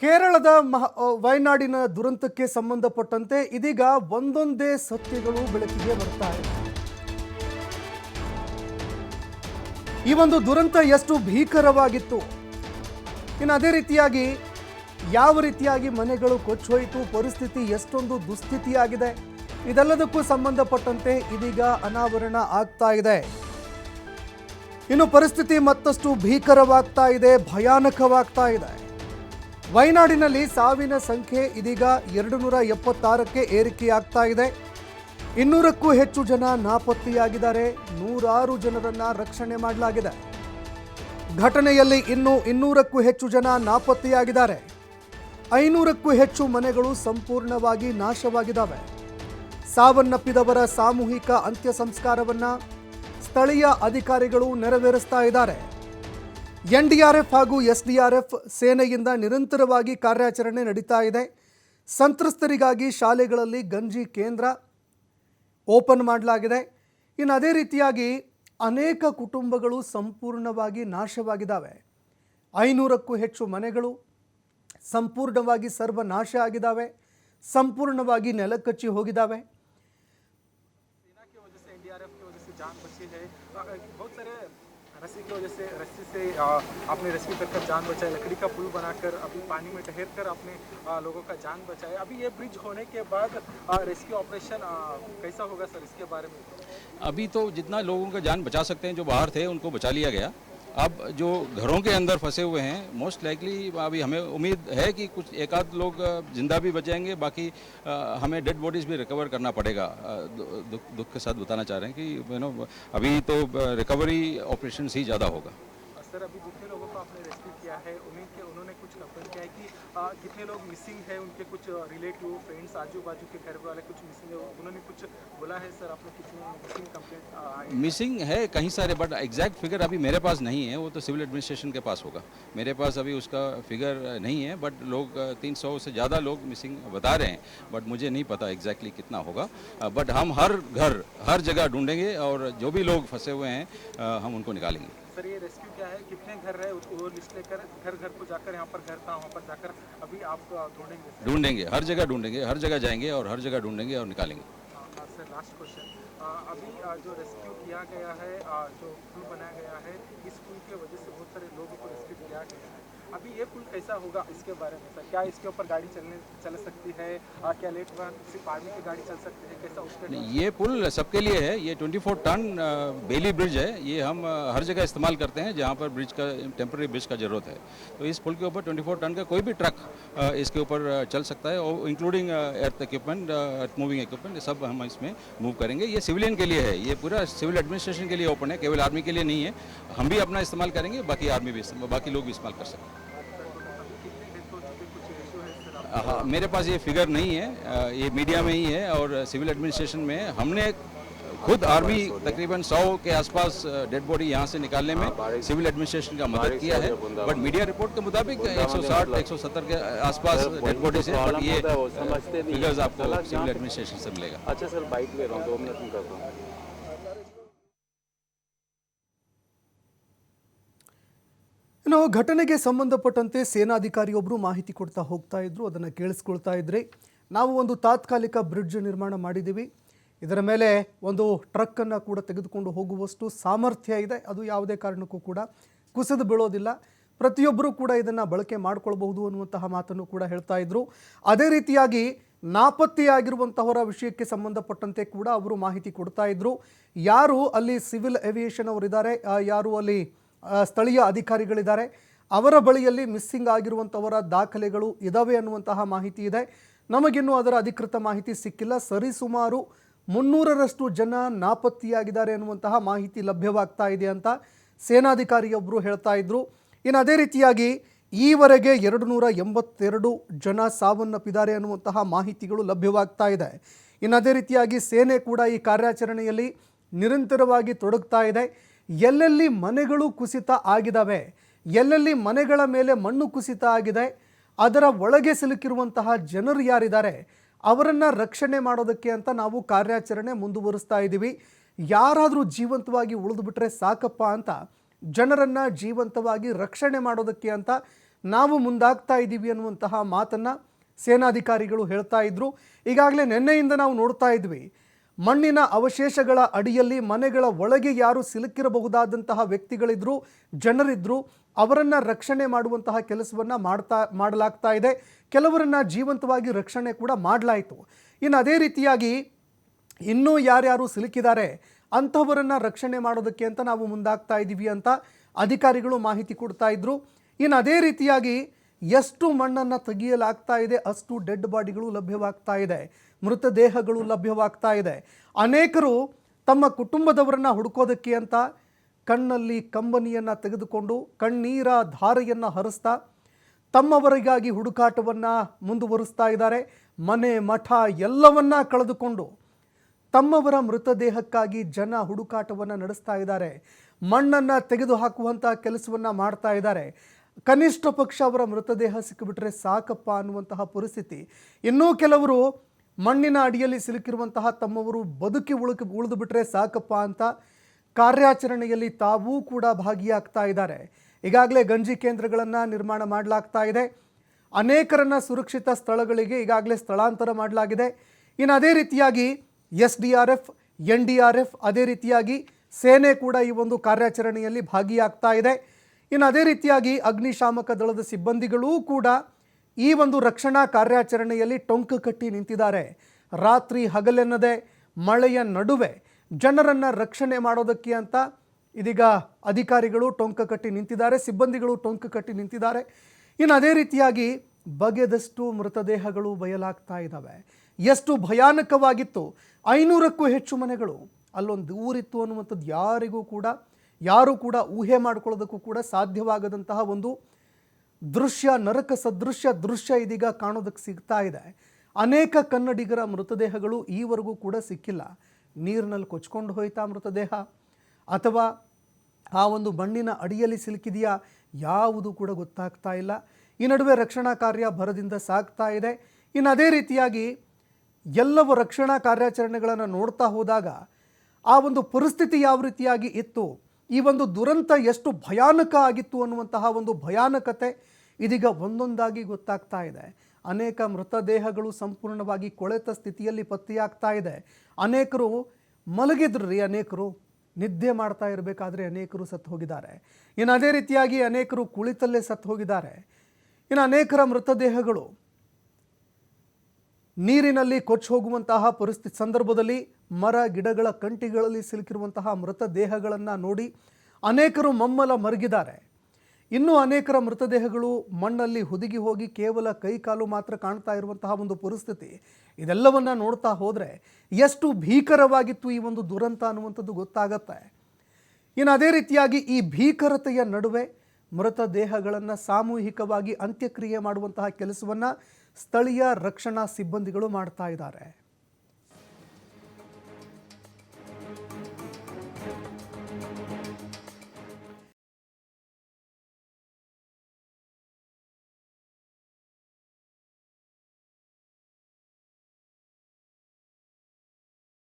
ಕೇರಳದ ಮಹ ವಯನಾಡಿನ ದುರಂತಕ್ಕೆ ಸಂಬಂಧಪಟ್ಟಂತೆ ಇದೀಗ ಒಂದೊಂದೇ ಸತ್ಯಗಳು ಬೆಳಕಿಗೆ ಬರ್ತಾ ಇದೆ. ಈ ಒಂದು ದುರಂತ ಎಷ್ಟು ಭೀಕರವಾಗಿತ್ತು? ಇನ್ನು ಅದೇ ರೀತಿಯಾಗಿ ಯಾವ ರೀತಿಯಾಗಿ ಮನೆಗಳು ಕೊಚ್ಚೋಯಿತು? ಪರಿಸ್ಥಿತಿ ಎಷ್ಟೊಂದು ದುಸ್ಥಿತಿಯಾಗಿದೆ? ಇದೆಲ್ಲದಕ್ಕೂ ಸಂಬಂಧಪಟ್ಟಂತೆ ಇದೀಗ ಅನಾವರಣ ಆಗ್ತಾ ಇದೆ. ಇನ್ನು ಪರಿಸ್ಥಿತಿ ಮತ್ತಷ್ಟು ಭೀಕರವಾಗ್ತಾ ಇದೆ, ಭಯಾನಕವಾಗ್ತಾ ಇದೆ. ವಯನಾಡಿನಲ್ಲಿ ಸಾವಿನ ಸಂಖ್ಯೆ ಇದೀಗ ಎರಡು ನೂರ ಎಪ್ಪತ್ತಾರಕ್ಕೆ ಏರಿಕೆಯಾಗ್ತಾ ಇದೆ. ಇನ್ನೂರಕ್ಕೂ ಹೆಚ್ಚು ಜನ ನಾಪತ್ತೆಯಾಗಿದ್ದಾರೆ. ನೂರಾರು ಜನರನ್ನ ರಕ್ಷಣೆ ಮಾಡಲಾಗಿದೆ. ಘಟನೆಯಲ್ಲಿ ಇನ್ನೂ ಇನ್ನೂರಕ್ಕೂ ಹೆಚ್ಚು ಜನ ನಾಪತ್ತೆಯಾಗಿದ್ದಾರೆ. ಐನೂರಕ್ಕೂ ಹೆಚ್ಚು ಮನೆಗಳು ಸಂಪೂರ್ಣವಾಗಿ ನಾಶವಾಗಿದ್ದಾವೆ. ಸಾವನ್ನಪ್ಪಿದವರ ಸಾಮೂಹಿಕ ಅಂತ್ಯ ಸಂಸ್ಕಾರವನ್ನ ಸ್ಥಳೀಯ ಅಧಿಕಾರಿಗಳು ನೆರವೇರಿಸ್ತಾ ಇದ್ದಾರೆ. ಎನ್ಡಿಆರ್ಎಫ್ ಹಾಗೂ ಎಸ್ಡಿಆರ್ಎಫ್ ಸೇನೆಯಿಂದ ನಿರಂತರವಾಗಿ ಕಾರ್ಯಾಚರಣೆ ನಡೀತಾ ಇದೆ. ಸಂತ್ರಸ್ತರಿಗಾಗಿ ಶಾಲೆಗಳಲ್ಲಿ ಗಂಜಿ ಕೇಂದ್ರ ಓಪನ್ ಮಾಡಲಾಗಿದೆ. ಇನ್ನು ಅದೇ ರೀತಿಯಾಗಿ ಅನೇಕ ಕುಟುಂಬಗಳು ಸಂಪೂರ್ಣವಾಗಿ ನಾಶವಾಗಿದ್ದಾವೆ. ಐನೂರಕ್ಕೂ ಹೆಚ್ಚು ಮನೆಗಳು ಸಂಪೂರ್ಣವಾಗಿ ಸರ್ವನಾಶ ಆಗಿದ್ದಾವೆ. ಸಂಪೂರ್ಣವಾಗಿ ನೆಲಕಚ್ಚಿ ಹೋಗಿದ್ದಾವೆ. रस्सी की वजह से, रस्सी से आपने रेस्क्यू कर कर जान बचाई, लकड़ी का पुल बनाकर अभी पानी में ठहर कर आपने लोगों का जान बचाया। अभी ये ब्रिज होने के बाद रेस्क्यू ऑपरेशन कैसा होगा सर इसके बारे में? अभी तो जितना लोगों का जान बचा सकते हैं, जो बाहर थे, उनको बचा लिया गया। अब जो घरों के अंदर फंसे हुए हैं मोस्ट लाइकली अभी हमें उम्मीद है कि कुछ एक आध लोग ज़िंदा भी बचेंगे, बाकी हमें डेड बॉडीज भी रिकवर करना पड़ेगा। दुख दुख के साथ बताना चाह रहे हैं कि यू नो अभी तो रिकवरी ऑपरेशन ही ज़्यादा होगा। सर, अभी जितने लोगों को आपने रेस्क्यू किया है, उम्मीद के उन्होंने कंप्लेन किया है कि अ, कितने लोग मिसिंग है उनके कुछ रिलेटिव फ्रेंड्स आजू बाजू के घर वाले कुछ मिसिंग है उन्होंने कुछ बोला है सर आपने कितने मिसिंग कंप्लेंट मिसिंग है? कहीं सारे बट एग्जैक्ट फिगर अभी मेरे पास नहीं है वो तो सिविल एडमिनिस्ट्रेशन के पास होगा। मेरे पास अभी उसका फिगर नहीं है बट लोग तीन सौ से ज़्यादा लोग मिसिंग बता रहे हैं बट मुझे नहीं पता एग्जैक्टली कितना होगा। बट हम हर घर हर जगह ढूंढेंगे और जो भी लोग फंसे हुए हैं हम उनको निकालेंगे। सर ये रेस्क्यू क्या है? कितने घर रहे वो लिस्ट लेकर घर घर को जाकर यहाँ पर घर था वहाँ पर जाकर अभी आप ढूंढेंगे ढूंढेंगे हर जगह ढूंढेंगे हर जगह जाएँगे और हर जगह ढूंढेंगे और निकालेंगे। सर लास्ट क्वेश्चन अभी जो रेस्क्यू किया गया है जो पुल बनाया गया है इस पुल की वजह से बहुत सारे लोगों को रेस्क्यू किया गया है अभी ये पुल कैसा होगा इसके बारे में सर? क्या इसके ऊपर गाड़ी चलने चल सकती है? अ, क्या लेट सिर्फ़ आर्मी की गाड़ी चल सकती है? कैसा उसके ये पुल सबके लिए है। ये 24 टन बेली ब्रिज है। ये हम हर जगह इस्तेमाल करते हैं जहाँ पर ब्रिज का टेम्प्रेरी ब्रिज का ज़रूरत है। तो इस पुल के ऊपर 24 टन का कोई भी ट्रक इसके ऊपर चल सकता है और including earth equipment earth moving equipment सब हम इसमें मूव करेंगे। ये सिविलियन के लिए है। ये पूरा सिविल एडमिनिस्ट्रेशन के लिए ओपन है। केवल आर्मी के लिए नहीं है। हम भी अपना इस्तेमाल करेंगे बाकी आर्मी भी बाकी लोग भी इस्तेमाल कर सकते हैं। है हाँ मेरे पास ये फिगर नहीं है ये मीडिया में ही है और सिविल एडमिनिस्ट्रेशन में हमने खुद आर्मी तकरीबन 100 के आसपास डेड बॉडी यहाँ से निकालने में सिविल एडमिनिस्ट्रेशन का मदद किया है। बट मीडिया रिपोर्ट के मुताबिक 160 170 के आसपास डेड है बट ये फिगर्स आपको सिविल एडमिनिस्ट्रेशन से मिलेगा। अच्छा सर बाइक ले रहा हूँ दो मिनट में करता हूँ। ಇನ್ನು ಘಟನೆಗೆ ಸಂಬಂಧಪಟ್ಟಂತೆ ಸೇನಾಧಿಕಾರಿಯೊಬ್ಬರು ಮಾಹಿತಿ ಕೊಡ್ತಾ ಹೋಗ್ತಾ ಇದ್ರು, ಅದನ್ನು ಕೇಳಿಸ್ಕೊಳ್ತಾ ಇದ್ರಿ. ನಾವು ಒಂದು ತಾತ್ಕಾಲಿಕ ಬ್ರಿಡ್ಜ್ ನಿರ್ಮಾಣ ಮಾಡಿದ್ದೀವಿ. ಇದರ ಮೇಲೆ ಒಂದು ಟ್ರಕ್ಕನ್ನು ಕೂಡ ತೆಗೆದುಕೊಂಡು ಹೋಗುವಷ್ಟು ಸಾಮರ್ಥ್ಯ ಇದೆ. ಅದು ಯಾವುದೇ ಕಾರಣಕ್ಕೂ ಕೂಡ ಕುಸಿದು ಬೀಳೋದಿಲ್ಲ. ಪ್ರತಿಯೊಬ್ಬರೂ ಕೂಡ ಇದನ್ನು ಬಳಕೆ ಮಾಡಿಕೊಳ್ಬಹುದು ಅನ್ನುವಂತಹ ಮಾತನ್ನು ಕೂಡ ಹೇಳ್ತಾ ಇದ್ರು. ಅದೇ ರೀತಿಯಾಗಿ ನಾಪತ್ತೆಯಾಗಿರುವಂತಹವರ ವಿಷಯಕ್ಕೆ ಸಂಬಂಧಪಟ್ಟಂತೆ ಕೂಡ ಅವರು ಮಾಹಿತಿ ಕೊಡ್ತಾ ಇದ್ರು. ಯಾರು ಅಲ್ಲಿ ಸಿವಿಲ್ ಏವಿಯೇಷನ್ ಅವರಿದ್ದಾರೆ ಯಾರು ಅಲ್ಲಿ ಸ್ಥಳೀಯ ಅಧಿಕಾರಿಗಳಿದ್ದಾರೆ. ಅವರ ಬಳಿಯಲ್ಲಿ ಮಿಸ್ಸಿಂಗ್ ಆಗಿರುವಂಥವರ ದಾಖಲೆಗಳು ಇದಾವೆ ಅನ್ನುವಂತಹ ಮಾಹಿತಿ ಇದೆ. ನಮಗಿನ್ನೂ ಅದರ ಅಧಿಕೃತ ಮಾಹಿತಿ ಸಿಕ್ಕಿಲ್ಲ. ಸರಿಸುಮಾರು ಮುನ್ನೂರರಷ್ಟು ಜನ ನಾಪತ್ತೆಯಾಗಿದ್ದಾರೆ ಅನ್ನುವಂತಹ ಮಾಹಿತಿ ಲಭ್ಯವಾಗ್ತಾ ಇದೆ ಅಂತ ಸೇನಾಧಿಕಾರಿಯೊಬ್ಬರು ಹೇಳ್ತಾ ಇದ್ರು. ಇನ್ನು ಅದೇ ರೀತಿಯಾಗಿ ಈವರೆಗೆ ಎರಡು ನೂರ ಎಂಬತ್ತೆರಡು ಜನ ಸಾವನ್ನಪ್ಪಿದ್ದಾರೆ ಅನ್ನುವಂತಹ ಮಾಹಿತಿಗಳು ಲಭ್ಯವಾಗ್ತಾ ಇದೆ. ಇನ್ನು ಅದೇ ರೀತಿಯಾಗಿ ಸೇನೆ ಕೂಡ ಈ ಕಾರ್ಯಾಚರಣೆಯಲ್ಲಿ ನಿರಂತರವಾಗಿ ತೊಡಗ್ತಾ ಇದೆ. ಎಲ್ಲೆಲ್ಲಿ ಮನೆಗಳು ಕುಸಿತ ಆಗಿದ್ದಾವೆ, ಎಲ್ಲೆಲ್ಲಿ ಮನೆಗಳ ಮೇಲೆ ಮಣ್ಣು ಕುಸಿತ ಆಗಿದೆ, ಅದರ ಒಳಗೆ ಸಿಲುಕಿರುವಂತಹ ಜನರು ಯಾರಿದ್ದಾರೆ, ಅವರನ್ನು ರಕ್ಷಣೆ ಮಾಡೋದಕ್ಕೆ ಅಂತ ನಾವು ಕಾರ್ಯಾಚರಣೆ ಮುಂದುವರಿಸ್ತಾ ಇದ್ದೀವಿ. ಯಾರಾದರೂ ಜೀವಂತವಾಗಿ ಉಳಿದುಬಿಟ್ರೆ ಸಾಕಪ್ಪ ಅಂತ, ಜನರನ್ನು ಜೀವಂತವಾಗಿ ರಕ್ಷಣೆ ಮಾಡೋದಕ್ಕೆ ಅಂತ ನಾವು ಮುಂದಾಗ್ತಾ ಇದ್ದೀವಿ ಅನ್ನುವಂತಹ ಮಾತನ್ನು ಸೇನಾಧಿಕಾರಿಗಳು ಹೇಳ್ತಾ ಇದ್ರು. ಈಗಾಗಲೇ ನಿನ್ನೆಯಿಂದ ನಾವು ನೋಡ್ತಾ ಇದ್ವಿ ಮಣ್ಣಿನ ಅವಶೇಷಗಳ ಅಡಿಯಲ್ಲಿ ಮನೆಗಳ ಒಳಗೆ ಯಾರು ಸಿಲುಕಿರಬಹುದಾದಂತಹ ವ್ಯಕ್ತಿಗಳಿದ್ರು, ಜನರಿದ್ರು, ಅವರನ್ನು ರಕ್ಷಣೆ ಮಾಡುವಂತಹ ಕೆಲಸವನ್ನು ಮಾಡ್ತಾ, ಮಾಡಲಾಗ್ತಾ ಇದೆ. ಕೆಲವರನ್ನ ಜೀವಂತವಾಗಿ ರಕ್ಷಣೆ ಕೂಡ ಮಾಡಲಾಯಿತು. ಇನ್ನು ಅದೇ ರೀತಿಯಾಗಿ ಇನ್ನೂ ಯಾರ್ಯಾರು ಸಿಲುಕಿದ್ದಾರೆ, ಅಂಥವರನ್ನು ರಕ್ಷಣೆ ಮಾಡೋದಕ್ಕೆ ಅಂತ ನಾವು ಮುಂದಾಗ್ತಾ ಇದ್ದೀವಿ ಅಂತ ಅಧಿಕಾರಿಗಳು ಮಾಹಿತಿ ಕೊಡ್ತಾ ಇದ್ದರು ಇನ್ನು ಅದೇ ರೀತಿಯಾಗಿ ಎಷ್ಟು ಮಣ್ಣನ್ನು ತೆಗೆಯಲಾಗ್ತಾ ಇದೆ, ಅಷ್ಟು ಡೆಡ್ ಬಾಡಿಗಳು ಲಭ್ಯವಾಗ್ತಾ ಇದೆ. ಮೃತದೇಹಗಳು ಲಭ್ಯವಾಗ್ತಾ ಇದೆ. ಅನೇಕರು ತಮ್ಮ ಕುಟುಂಬದವರನ್ನು ಹುಡುಕೋದಕ್ಕೆ ಅಂತ ಕಣ್ಣಲ್ಲಿ ಕಂಬನಿಯನ್ನು ತೆಗೆದುಕೊಂಡು ಕಣ್ಣೀರ ಧಾರೆಯನ್ನು ಹರಿಸ್ತಾ ತಮ್ಮವರಿಗಾಗಿ ಹುಡುಕಾಟವನ್ನು ಮುಂದುವರಿಸ್ತಾ ಇದ್ದಾರೆ. ಮನೆ, ಮಠ ಎಲ್ಲವನ್ನ ಕಳೆದುಕೊಂಡು ತಮ್ಮವರ ಮೃತದೇಹಕ್ಕಾಗಿ ಜನ ಹುಡುಕಾಟವನ್ನು ನಡೆಸ್ತಾ ಇದ್ದಾರೆ. ಮಣ್ಣನ್ನು ತೆಗೆದುಹಾಕುವಂಥ ಕೆಲಸವನ್ನು ಮಾಡ್ತಾ ಇದ್ದಾರೆ. ಕನಿಷ್ಠ ಪಕ್ಷ ಅವರ ಮೃತದೇಹ ಸಿಕ್ಕಿಬಿಟ್ರೆ ಸಾಕಪ್ಪ ಅನ್ನುವಂತಹ ಪರಿಸ್ಥಿತಿ. ಇನ್ನೂ ಕೆಲವರು ಮಣ್ಣಿನ ಅಡಿಯಲ್ಲಿ ಸಿಲುಕಿರುವಂತಹ ತಮ್ಮವರು ಬದುಕಿ ಉಳುಕಿ ಉಳಿದು ಬಿಟ್ರೆ ಸಾಕಪ್ಪ ಅಂತ ಕಾರ್ಯಾಚರಣೆಯಲ್ಲಿ ತಾವೂ ಕೂಡ ಭಾಗಿಯಾಗ್ತಾ ಇದ್ದಾರೆ. ಈಗಾಗಲೇ ಗಂಜಿ ಕೇಂದ್ರಗಳನ್ನು ನಿರ್ಮಾಣ ಮಾಡಲಾಗ್ತಾ ಇದೆ. ಅನೇಕರನ್ನ ಸುರಕ್ಷಿತ ಸ್ಥಳಗಳಿಗೆ ಈಗಾಗಲೇ ಸ್ಥಳಾಂತರ ಮಾಡಲಾಗಿದೆ. ಇನ್ನು ಅದೇ ರೀತಿಯಾಗಿ S D R F, N D R F, ಅದೇ ರೀತಿಯಾಗಿ ಸೇನೆ ಕೂಡ ಈ ಒಂದು ಕಾರ್ಯಾಚರಣೆಯಲ್ಲಿ ಭಾಗಿಯಾಗ್ತಾ ಇದೆ. ಇನ್ನು ಅದೇ ರೀತಿಯಾಗಿ ಅಗ್ನಿಶಾಮಕ ದಳದ ಸಿಬ್ಬಂದಿಗಳೂ ಕೂಡ ಈ ಒಂದು ರಕ್ಷಣಾ ಕಾರ್ಯಾಚರಣೆಯಲ್ಲಿ ಟೊಂಕು ಕಟ್ಟಿ ನಿಂತಿದ್ದಾರೆ. ರಾತ್ರಿ ಹಗಲೆನ್ನದೆ ಮಳೆಯ ನಡುವೆ ಜನರನ್ನು ರಕ್ಷಣೆ ಮಾಡೋದಕ್ಕೆ ಅಂತ ಇದೀಗ ಅಧಿಕಾರಿಗಳು ಟೊಂಕ ಕಟ್ಟಿ ನಿಂತಿದ್ದಾರೆ, ಸಿಬ್ಬಂದಿಗಳು ಟೊಂಕ ಕಟ್ಟಿ ನಿಂತಿದ್ದಾರೆ. ಇನ್ನು ಅದೇ ರೀತಿಯಾಗಿ ಬಗೆದಷ್ಟು ಮೃತದೇಹಗಳು ಬಯಲಾಗ್ತಾ ಇದ್ದಾವೆ. ಎಷ್ಟು ಭಯಾನಕವಾಗಿತ್ತು. ಐನೂರಕ್ಕೂ ಹೆಚ್ಚು ಮನೆಗಳು. ಅಲ್ಲೊಂದು ಊರಿತ್ತು ಅನ್ನುವಂಥದ್ದು ಯಾರಿಗೂ ಕೂಡ, ಯಾರೂ ಕೂಡ ಊಹೆ ಮಾಡ್ಕೊಳ್ಳೋದಕ್ಕೂ ಕೂಡ ಸಾಧ್ಯವಾಗದಂತಹ ಒಂದು ದೃಶ್ಯ, ನರಕ ಸದೃಶ್ಯ, ದೃಶ್ಯ ಇದೀಗ ಕಾಣೋದಕ್ಕೆ ಸಿಗ್ತಾ ಇದೆ. ಅನೇಕ ಕನ್ನಡಿಗರ ಮೃತದೇಹಗಳು ಈವರೆಗೂ ಕೂಡ ಸಿಕ್ಕಿಲ್ಲ. ನೀರಿನಲ್ಲಿ ಕೊಚ್ಕೊಂಡು ಹೋಯ್ತಾ ಮೃತದೇಹ. ಅಥವಾ ಆ ಒಂದು ಮಣ್ಣಿನ ಅಡಿಯಲ್ಲಿ ಸಿಲುಕಿದೆಯಾ ಯಾವುದು ಕೂಡ ಗೊತ್ತಾಗ್ತಾ ಇಲ್ಲ. ಈ ನಡುವೆ ರಕ್ಷಣಾ ಕಾರ್ಯ ಭರದಿಂದ ಸಾಗ್ತಾ ಇದೆ. ಇನ್ನು ಅದೇ ರೀತಿಯಾಗಿ ಎಲ್ಲವೂ ರಕ್ಷಣಾ ಕಾರ್ಯಾಚರಣೆಗಳನ್ನು ನೋಡ್ತಾ ಹೋದಾಗ ಆ ಒಂದು ಪರಿಸ್ಥಿತಿ ಯಾವ ರೀತಿಯಾಗಿ ಇತ್ತು? ಈ ಒಂದು ದುರಂತ ಎಷ್ಟು ಭಯಾನಕ ಆಗಿತ್ತು ಅನ್ನುವಂತಹ ಒಂದು ಭಯಾನಕತೆ ಇದೀಗ ಒಂದೊಂದಾಗಿ ಗೊತ್ತಾಗ್ತಾ ಇದೆ. ಅನೇಕ ಮೃತದೇಹಗಳು ಸಂಪೂರ್ಣವಾಗಿ ಕೊಳೆತ ಸ್ಥಿತಿಯಲ್ಲಿ ಪತ್ತೆಯಾಗ್ತಾ ಇದೆ. ಅನೇಕರು ಮಲಗಿದ್ರು ರೀ ಅನೇಕರು ನಿದ್ದೆ ಮಾಡ್ತಾ ಇರಬೇಕಾದ್ರೆ ಅನೇಕರು ಸತ್ತು ಹೋಗಿದ್ದಾರೆ. ಇನ್ನು ಅದೇ ರೀತಿಯಾಗಿ ಅನೇಕರು ಕುಳಿತಲ್ಲೇ ಸತ್ತು ಹೋಗಿದ್ದಾರೆ. ಇನ್ನು ಅನೇಕರ ಮೃತದೇಹಗಳು ನೀರಿನಲ್ಲಿ ಕೊಚ್ಚಿ ಹೋಗುವಂತಹ ಪರಿಸ್ಥಿತಿ ಸಂದರ್ಭದಲ್ಲಿ ಮರ, ಗಿಡಗಳ ಕಂಟಿಗಳಲ್ಲಿ ಸಿಲುಕಿರುವಂತಹ ಮೃತದೇಹಗಳನ್ನು ನೋಡಿ ಅನೇಕರು ಮಮ್ಮಲ ಮರಗಿದ್ದಾರೆ. ಇನ್ನೂ ಅನೇಕರ ಮೃತದೇಹಗಳು ಮಣ್ಣಲ್ಲಿ ಹುದುಗಿ ಹೋಗಿ ಕೇವಲ ಕೈಕಾಲು ಮಾತ್ರ ಕಾಣ್ತಾ ಇರುವಂತಹ ಒಂದು ಪರಿಸ್ಥಿತಿ. ಇದೆಲ್ಲವನ್ನು ನೋಡ್ತಾ ಹೋದರೆ ಎಷ್ಟು ಭೀಕರವಾಗಿತ್ತು ಈ ಒಂದು ದುರಂತ ಅನ್ನುವಂಥದ್ದು ಗೊತ್ತಾಗತ್ತೆ. ಇನ್ನು ಅದೇ ರೀತಿಯಾಗಿ ಈ ಭೀಕರತೆಯ ನಡುವೆ ಮೃತದೇಹಗಳನ್ನು ಸಾಮೂಹಿಕವಾಗಿ ಅಂತ್ಯಕ್ರಿಯೆ ಮಾಡುವಂತಹ ಕೆಲಸವನ್ನು ಸ್ಥಳೀಯ ರಕ್ಷಣಾ ಸಿಬ್ಬಂದಿಗಳು ಮಾಡ್ತಾ ಇದ್ದಾರೆ.